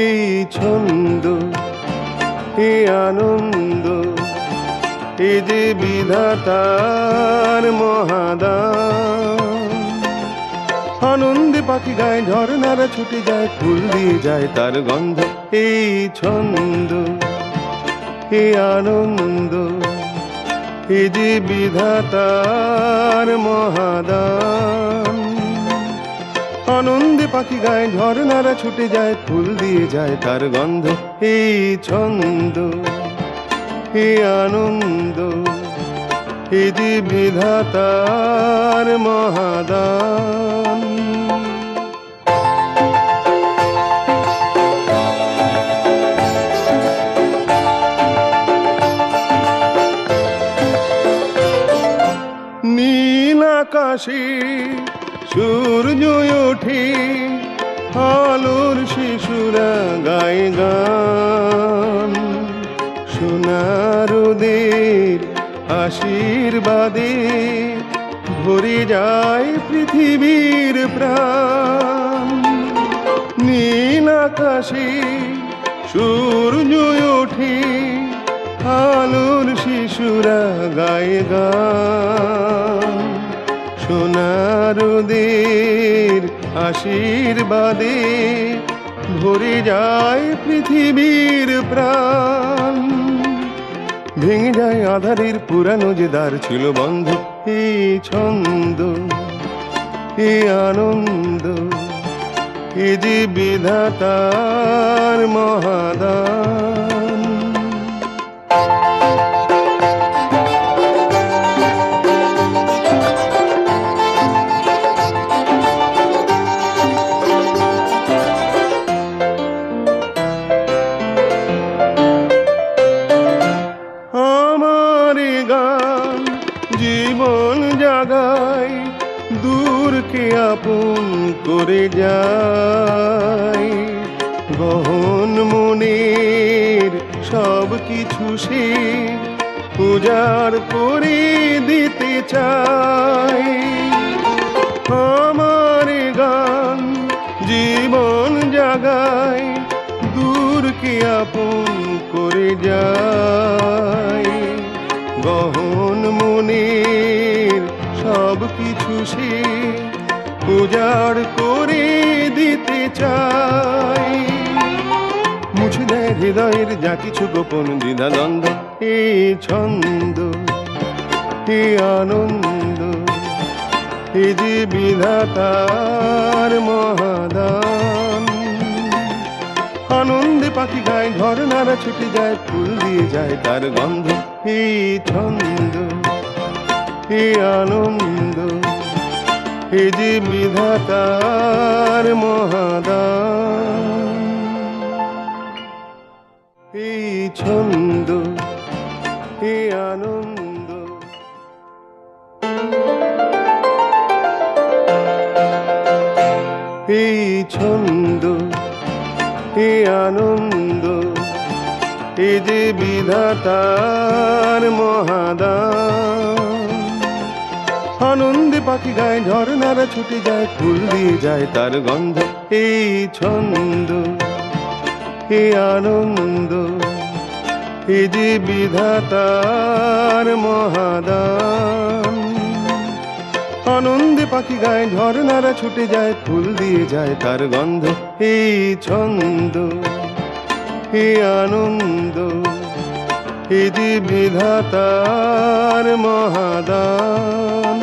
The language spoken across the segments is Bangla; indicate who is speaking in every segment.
Speaker 1: এই ছন্দ এই আনন্দ, এ যে বিধাতার মহাদান। আনন্দে পাখি গায়ে ঝর্ণারা ছুটে যায়, ফুল দিয়ে যায় তার গন্ধ, এই ছন্দ এই আনন্দ, এ যে বিধাতার মহাদান। আনন্দে পাখি গায়ে, ঝর্ণারা ছুটে যায়, ফুল দিয়ে যায় তার গন্ধ। এই ছন্দ, হে আনন্দ এ যে বিধাতার মহাদান। নীল আকাশে সূর্য ওঠে আলোর শিশুরা গায়ে গান। সোনারদের আশীর্বাদে ভরে যায় পৃথিবীর প্রাণ। নীল আকাশে সূর্য ওঠে আলোর শিশুরা গায়ে গান। সোনারদের আশীর্বাদে ভরে যায় পৃথিবীর প্রাণ। ভেঙে যায় আধারের পুরানো যে দ্বার ছিল বন্ধ এই ছন্দ, এ আনন্দ, এ যে বিধাতার মহাদান চায় আমার গান জীবন জাগায় দূরকে আপন করে যায়। গহন মনের সব কিছু সে উজাড় করে দিতে চায়। মুছে দেয় হৃদয়ের যা কিছু গোপন দ্বিধাদ্বন্দ্ব এই ছন্দ। এই আনন্দ। এ বিধাতার মহাদান। আনন্দে পাখি গায়ে, ঝর্ণারা ছুটে যায়, ফুল দিয়ে যায় তার গন্ধ। এই ছন্দ, এই আনন্দ এ বিধাতার মহাদান। এই ছন্দ, এই আনন্দ। আনন্দ। এ যে বিধাতার মহাদান। আনন্দে পাখি গায়ে, ঝর্ণারা ছুটে যায়, ফুল দিয়ে যায় তার গন্ধ। এই ছন্দ, এই আনন্দ এ যে বিধাতার মহাদান। আনন্দে পাখি গায়ে, ঝর্ণারা ছুটে যায়, ফুল দিয়ে যায় তার গন্ধ। এই ছন্দ, হে আনন্দ এ যে বিধাতার মহাদান।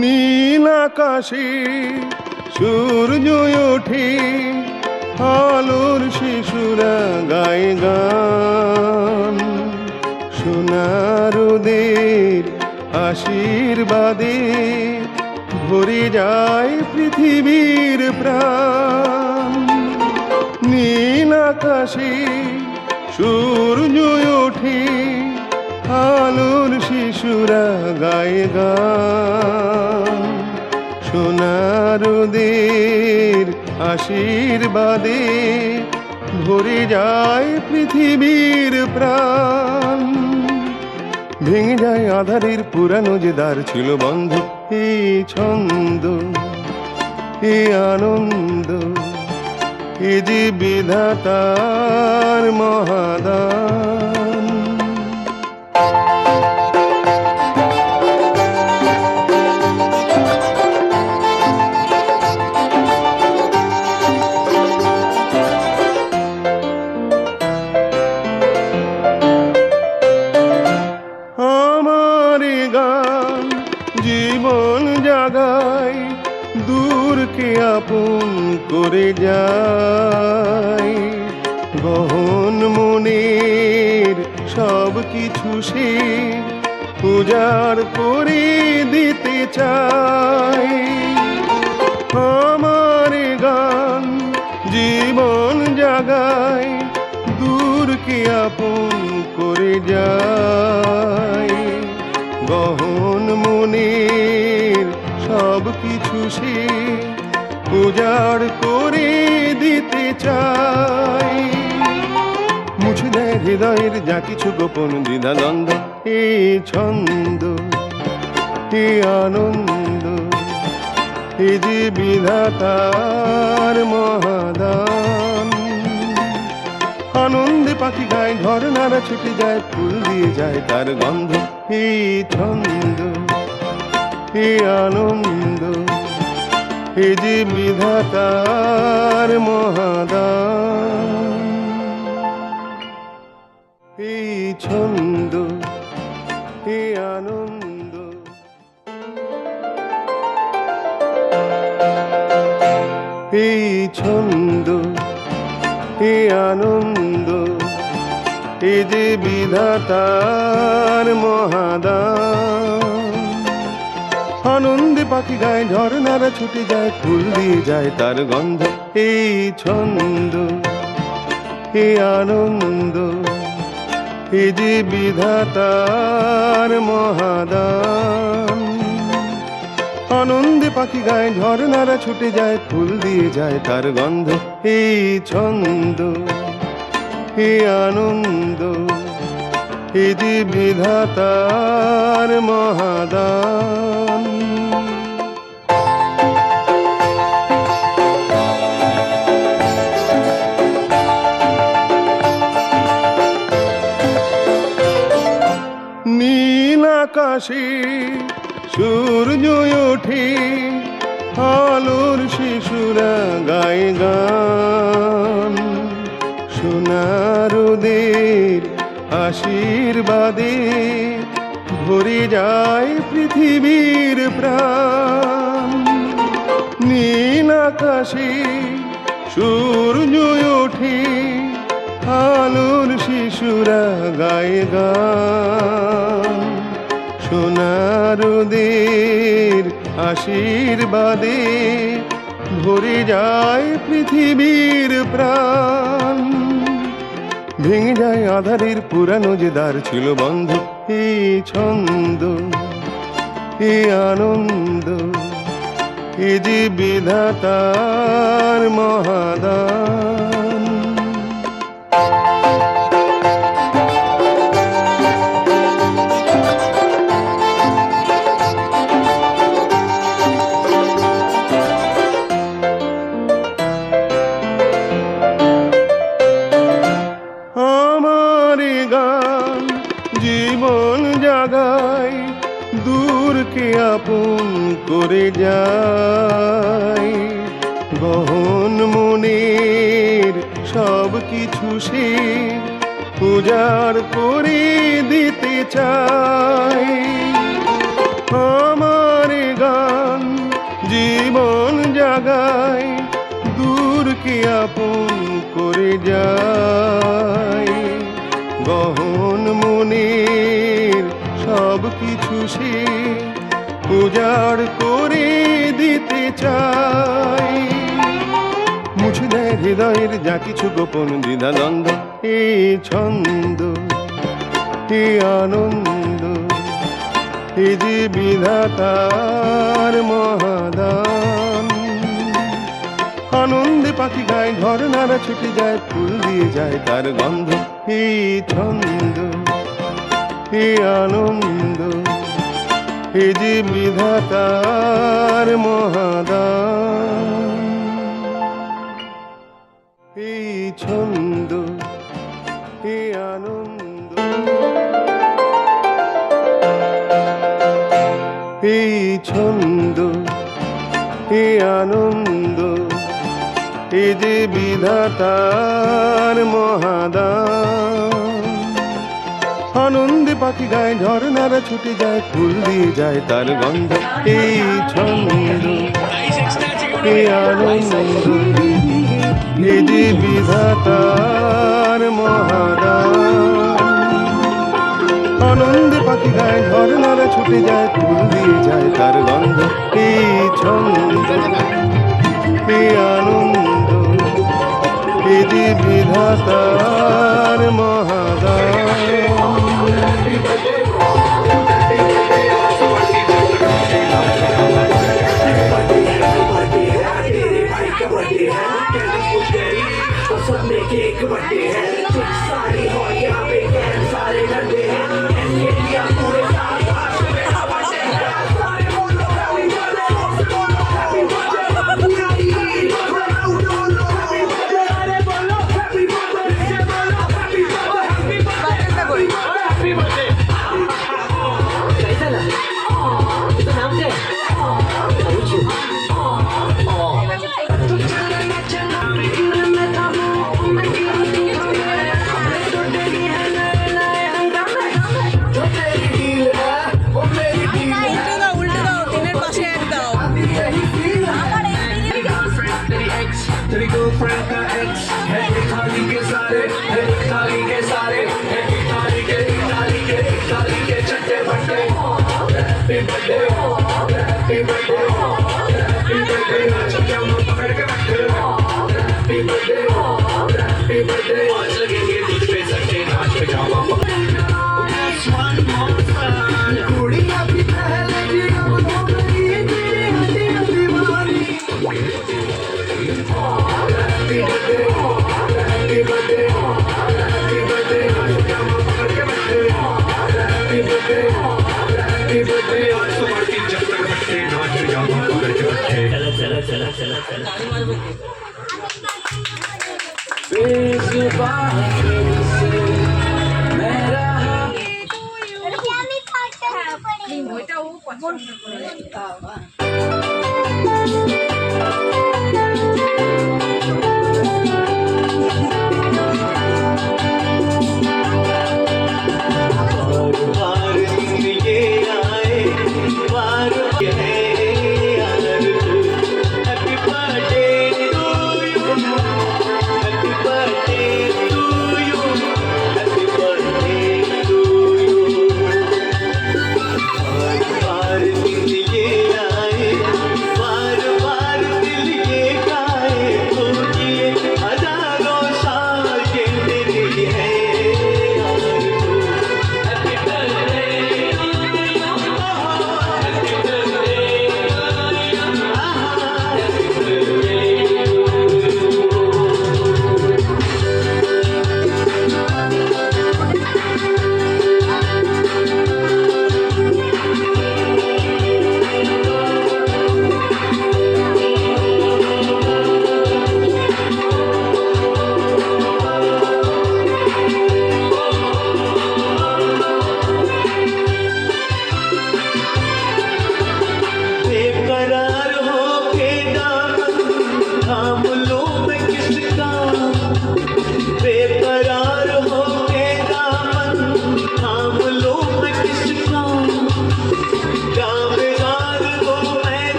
Speaker 1: নীল আকাশে সূর্য ওঠে আলোর শিশুরা গায়ে গান। সোনারদের আশীর্বাদে ভরে যায় পৃথিবীর প্রাণ। নীল আকাশে সূর্য ওঠে আলোর শিশুরা গায়ে গান। সোনারদের আশীর্বাদে ভরে যায় পৃথিবীর প্রাণ। ভেঙে যায় আধারের পুরানো যে দ্বার ছিল বন্ধ এই ছন্দ, এ আনন্দ, এ যে বিধাতার মহাদান। কিছু সে উজাড় করে দিতে চাই মুছে দেয় হৃদয়ের যা কিছু গোপন দ্বিধাদ্বন্দ্ব এই ছন্দ এই আনন্দ, এ যে বিধাতার মহাদান। আনন্দে পাখি গায়, ঝর্ণারা ছুটে যায়, ফুল দিয়ে যায় তার গন্ধ এই ছন্দ। এই আনন্দ। এ বিধাতার মহাদান। এই ছন্দ এই আনন্দ। এই ছন্দ এই আনন্দ। এ যে বিধাতার মহাদান। পাখি গায়, ঝর্ণারা ছুটে যায়, ফুল দিয়ে যায় তার গন্ধ। এই ছন্দ এই আনন্দ, এ যে বিধাতার মহাদান। আনন্দে পাখি গায়, ঝর্ণারা ছুটে যায়, ফুল দিয়ে যায় তার গন্ধ। এই ছন্দ এই আনন্দ, এ যে বিধাতার মহাদান। আকাশে সূর্য ওঠে আলোর শিশুরা গায়ে গান। সোনারদের আশীর্বাদে ভরে যায় পৃথিবীর প্রাণ। নীল আকাশে সূর্য ওঠে আলোর শিশুরা গায়ে গান। সোনারদের আশীর্বাদে ভরে যায় পৃথিবীর প্রাণ। ভেঙে যায় আধারের পুরানো যে দ্বার ছিল বন্ধ এই ছন্দ, এ আনন্দ, এ যে বিধাতার মহাদান। যায়। গহন মনের সব কিছু সে উজাড় করে দিতে চাই আমার গান জীবন জাগায়, দূরকে আপন করে যায়। গহন মনের সব কিছু সে করে চাই। মুছে দেয় হৃদয়ের যা কিছু গোপন দ্বিধানন্দ এ ছন্দ, এ আনন্দ, এ যে বিধাতার মহাদান।
Speaker 2: আনন্দে পাখি গায় ঘর নারা ছুটে যায়, ফুল দিয়ে যায় তার গন্ধ এই ছন্দ এই আনন্দ। এ বিধাতার মহাদান। এই ছন্দ এ আনন্দ। এই ছন্দ এ আনন্দ। এ যে বিধাতার মহাদান। আনন্দে পাখি গায়, ঝর্ণারা ছুটে যায়, ফুল দিয়ে যায় তার গন্ধ। এই ছন্দ এই আনন্দ, এ যে বিধাতার আনন্দে পাখি গায়, ঝর্ণারা ছুটে যায়, ফুল দিয়ে যায় তার গন্ধ। এই ছন্দ এই আনন্দ, এ বিধাতার মহাদান।